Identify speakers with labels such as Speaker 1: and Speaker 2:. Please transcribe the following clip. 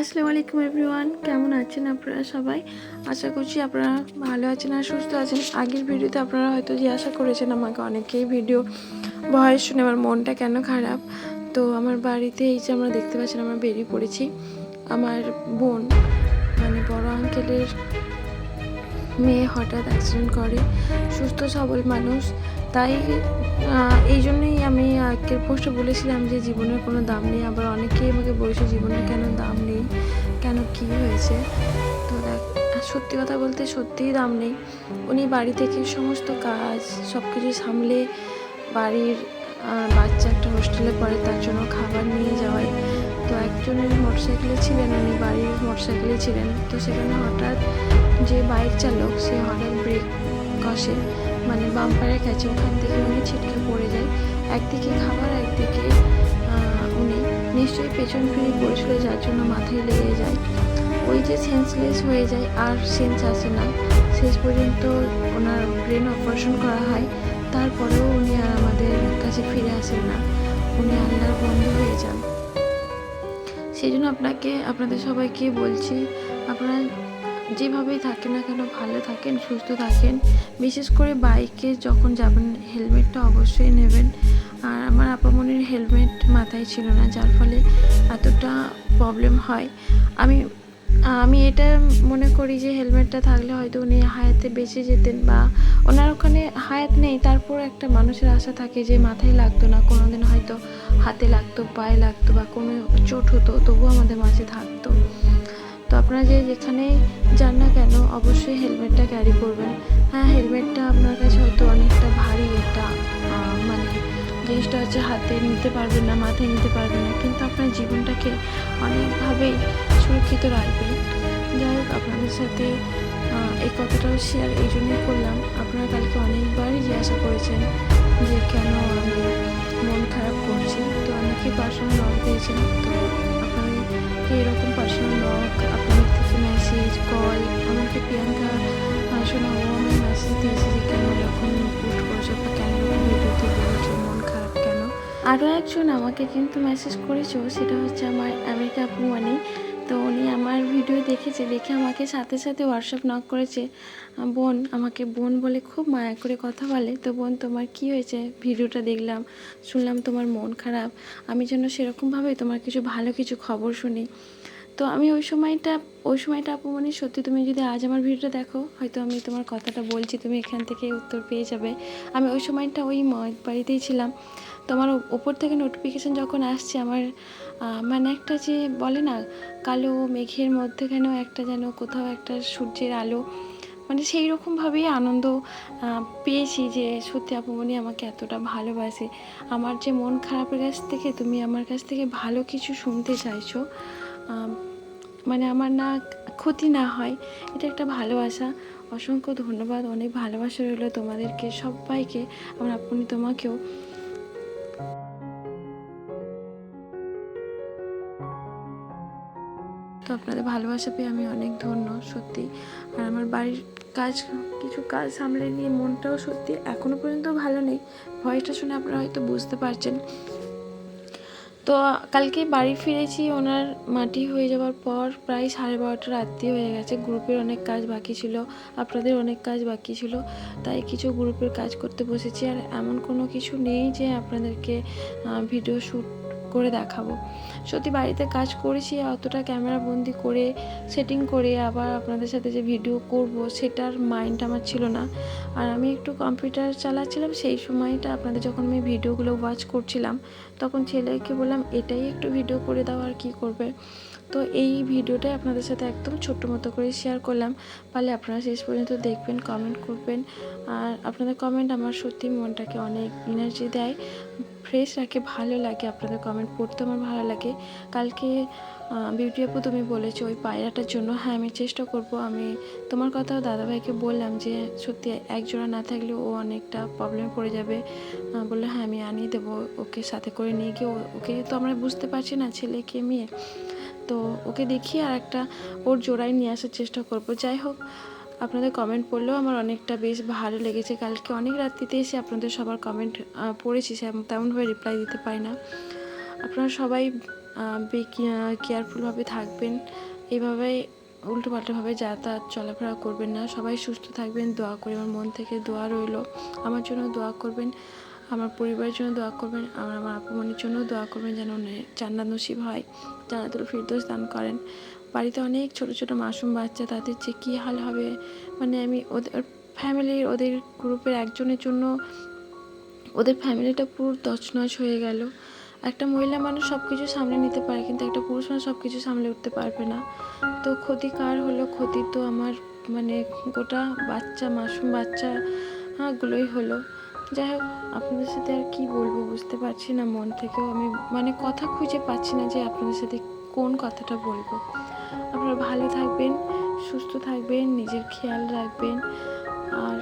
Speaker 1: আসসালামু আলাইকুম এভরিওয়ান, কেমন আছেন আপনারা সবাই? আশা করছি আপনারা ভালো আছেন আর সুস্থ আছেন। আগের ভিডিওতে আপনারা হয়তো জিজ্ঞাসা করেছেন আমাকে অনেকেই ভিডিও ভয়েস শুনে আমার মনটা কেন খারাপ? তো আমার বাড়িতে এই যে আমরা দেখতে পাচ্ছেন আমরা বেরিয়ে পড়েছি। আমার বোন মানে বড় আঙ্কেলের মেয়ে হঠাৎ অ্যাক্সিডেন্ট করে। সুস্থ, সবল মানুষ। তাই এই জন্যই আমি আগের পোস্টে বলেছিলাম যে জীবনের কোনো দাম নেই, আবার অনেকেই আমাকে বলেছে জীবনের কেন দাম নেই, কেন কি হয়েছে। তো দেখ সত্যি কথা বলতে সত্যিই দাম নেই। উনি বাড়ি থেকে সমস্ত কাজ সব কিছু সামলে বাড়ির বাচ্চা একটা হোস্টেলে পড়ে, তার জন্য খাবার নিয়ে যাওয়ায়। তো একজনের মোটরসাইকেলে ছিলেন, উনি বাড়ির মোটরসাইকেলে ছিলেন। তো সেখানে হঠাৎ যে বাইক চালক, সে হঠাৎ ব্রেক কষে মানে বাম্পারের কাছে, ওখান থেকে উনি ছিটকে পড়ে যায়। একদিকে খাবার, একদিকে উনি নিশ্চয়ই পেছন ফিরে পড়েছিল যার জন্য মাথায় লেগে যায়। ওই যে সেন্সলেস হয়ে যায়, আর সেন্স আসে না। শেষ পর্যন্ত ওনার ব্রেন অপারেশন করা হয়। তারপরেও উনি আর আমাদের কাছে ফিরে আসেন না। উনি আল্লাহর বন্ধু হয়ে যান। সেই জন্য আপনাকে, আপনাদের সবাইকে বলছি, আপনারা যেভাবেই থাকেন না কেন, ভালো থাকেন, সুস্থ থাকেন। বিশেষ করে বাইকে যখন যাবেন, হেলমেটটা অবশ্যই নেবেন। আর আমার আপামনির হেলমেট মাথায় ছিল না, যার ফলে এতটা প্রবলেম হয়। আমি আমি এটা মনে করি যে হেলমেটটা থাকলে হয়তো উনি হায়াতে বেঁচে যেতেন বা ওনার ওখানে হায়াত নেই, তারপর একটা মানুষের আশা থাকে যে মাথায় লাগতো না, কোনোদিন হয়তো হাতে লাগতো, পায়ে লাগতো বা কোনো চোট হতো, তবুও আমাদের মাঝে থাকতো। আপনারা যে যেখানে যান না কেন, অবশ্যই হেলমেটটা ক্যারি করবেন। হ্যাঁ হেলমেটটা আপনার কাছে হয়তো অনেকটা ভারী একটা মানে জিনিসটা হচ্ছে হাতে নিতে পারবেন না, মাথায় নিতে পারবেন না। কিন্তু আপনার জীবনটাকে অনেকভাবেই সুরক্ষিত রাখবেন। যাই হোক, আপনাদের সাথে এই কথাটাও শেয়ার এই জন্যই করলাম। আপনারা কালকে অনেকবারই জিজ্ঞাসা করেছেন যে কেন আমি মন খারাপ করছি, তো অনেকেই পার্সোনাল নক দিয়েছেন, তো এরকম পার্সোনাল লক আপনার থেকে মেসেজ কল এমনকি প্রিয়াঙ্কা শোনা আমি মেসেজ দিয়েছে যে কেন এরকম পোস্ট করেছ বা কেন এরকম ভিডিওতে বলেছ, মন খারাপ কেন? আরও একজন আমাকে কিন্তু মেসেজ করেছ সেটা হচ্ছে আমার আমেরিকা আপু মানে তো উনি আমার ভিডিও দেখেছে, দেখে আমাকে সাথে সাথে হোয়াটসঅ্যাপ নক করেছে, বোন, আমাকে বোন বলে খুব মায়া করে কথা বলে, তো বোন তোমার কি হয়েছে? ভিডিওটা দেখলাম, শুনলাম তোমার মন খারাপ, আমি যেন সেরকমভাবে তোমার কিছু ভালো কিছু খবর শুনি। তো আমি ওই সময়টা ওই সময়টা আপু মানে সত্যি তুমি যদি আজ আমার ভিডিওটা দেখো, হয়তো আমি তোমার কথাটা বলছি, তুমি এখান থেকে উত্তর পেয়ে যাবে। আমি ওই সময়টা ওই বাড়িতেই ছিলাম। তো আমার ওপর থেকে নোটিফিকেশান যখন আসছে, আমার মানে একটা যে বলে না, কালো মেঘের মধ্যে মধ্যেখানেও একটা যেন কোথাও একটা সূর্যের আলো মানে সেই রকমভাবেই আনন্দ পেয়েছি যে সত্যি আপুমনি আমাকে এতটা ভালোবাসে। আমার যে মন খারাপের কাছ থেকে, তুমি আমার কাছ থেকে ভালো কিছু শুনতে চাইছো মানে আমার না ক্ষতি না হয়, এটা একটা ভালোবাসা। অসংখ্য ধন্যবাদ, অনেক ভালোবাসা রইল তোমাদেরকে, সবাইকে, আমার আপনি তোমাকেও। তো আপনাদের ভালোবাসা পেয়ে আমি অনেক ধন্য, সত্যি। আর আমার বাড়ির কাজ, কিছু কাজ সামলে নিয়ে মনটাও সত্যি এখনও পর্যন্ত ভালো নেই। ভয়েসটা শুনে আপনারা হয়তো বুঝতে পারছেন। তো কালকে বাড়ি ফিরেছি, ওনার মাটি হয়ে যাওয়ার পর প্রায় সাড়ে বারোটা রাত্রি হয়ে গেছে। গ্রুপের অনেক কাজ বাকি ছিল, আপনাদের অনেক কাজ বাকি ছিল, তাই কিছু গ্রুপের কাজ করতে বসেছি। আর এমন কোনো কিছু নেই যে আপনাদেরকে ভিডিও শ্যুট করে দেখাবো। সত্যি বাড়িতে কাজ করেছি, অতটা ক্যামেরা বন্দি করে সেটিং করে আবার আপনাদের সাথে যে ভিডিও করব সেটার মাইন্ড আমার ছিল না। আর আমি একটু কম্পিউটার চালাচ্ছিলাম, সেই সময়টা আপনাদের যখন আমি ভিডিওগুলো ওয়াচ করছিলাম তখন ছেলেকে বললাম, এটাই একটু ভিডিও করে দাও আর কি করবে? তো এই ভিডিওটাই আপনাদের সাথে একদম ছোট্ট মতো করে শেয়ার করলাম। পারলে আপনারা শেষ পর্যন্ত দেখবেন কমেন্ট করবেন। আর আপনাদের কমেন্ট আমার সত্যি মনটাকে অনেক এনার্জি দেয়। ফ্রেশ রাখে, ভালো লাগে। আপনাদের কমেন্ট পড়তে আমার ভালো লাগে। কালকে বিউটি আপু, তুমি বলেছ ওই পায়রাটার জন্য। হ্যাঁ আমি চেষ্টা করব। আমি তোমার কথাও দাদাভাইকে বললাম যে, সত্যি একজোড়া না থাকলে ও অনেকটা প্রবলেমে পড়ে যাবে। বলল হ্যাঁ আমি আনিয়ে দেবো ওকে সাথে করে নিয়ে গিয়ে। ওকে তো আমরা বুঝতে পারছি না ছেলেকে মেয়ে, তো ওকে দেখিয়ে আর একটা ওর জোড়ায় নিয়ে আসার চেষ্টা করব। যাই হোক, আপনাদের কমেন্ট পড়লেও আমার অনেকটা বেশ ভালো লেগেছে। কালকে অনেক রাত্রিতে এসে আপনাদের সবার কমেন্ট পড়েছি তেমনভাবে রিপ্লাই দিতে পারি না। আপনারা সবাই কেয়ারফুলভাবে থাকবেন। এইভাবে উল্টোপাল্টাভাবে যাতায়াত চলাফেরা করবেন না। সবাই সুস্থ থাকবেন, দোয়া করে আমার মন থেকে দোয়া রইল। আমার জন্য দোয়া করবেন, আমার পরিবারের জন্য দোয়া করবেন আমার আমার আপুমনির জন্য দোয়া করবেন যেন জান্নাত নসিব হয়। জান্নাতুল ফিরদৌস দান করেন। বাড়িতে অনেক ছোট ছোট মাসুম বাচ্চা, তাদের যে কী হাল হবে মানে আমি ওদের ফ্যামিলির, ওদের গ্রুপের একজনের জন্য, ওদের ফ্যামিলিটা পুরো তছনছ হয়ে গেল। একটা মহিলা মানুষ সব কিছু সামলে নিতে পারে কিন্তু একটা পুরুষ মানুষ সব কিছু সামলে উঠতে পারবে না। তো ক্ষতি কার হলো? ক্ষতি তো আমার মানে গোটা বাচ্চা মাসুম বাচ্চা হ্যাঁ, গুলোই হলো। যাই হোক আপনাদের সাথে আর কি বলব বুঝতে পারছি না মন থেকেও। আমি মানে কথা খুঁজে পাচ্ছি না যে আপনাদের সাথে কোন কথাটা বলব। আপনারা ভালো থাকবেন সুস্থ থাকবেন নিজের খেয়াল রাখবেন। আর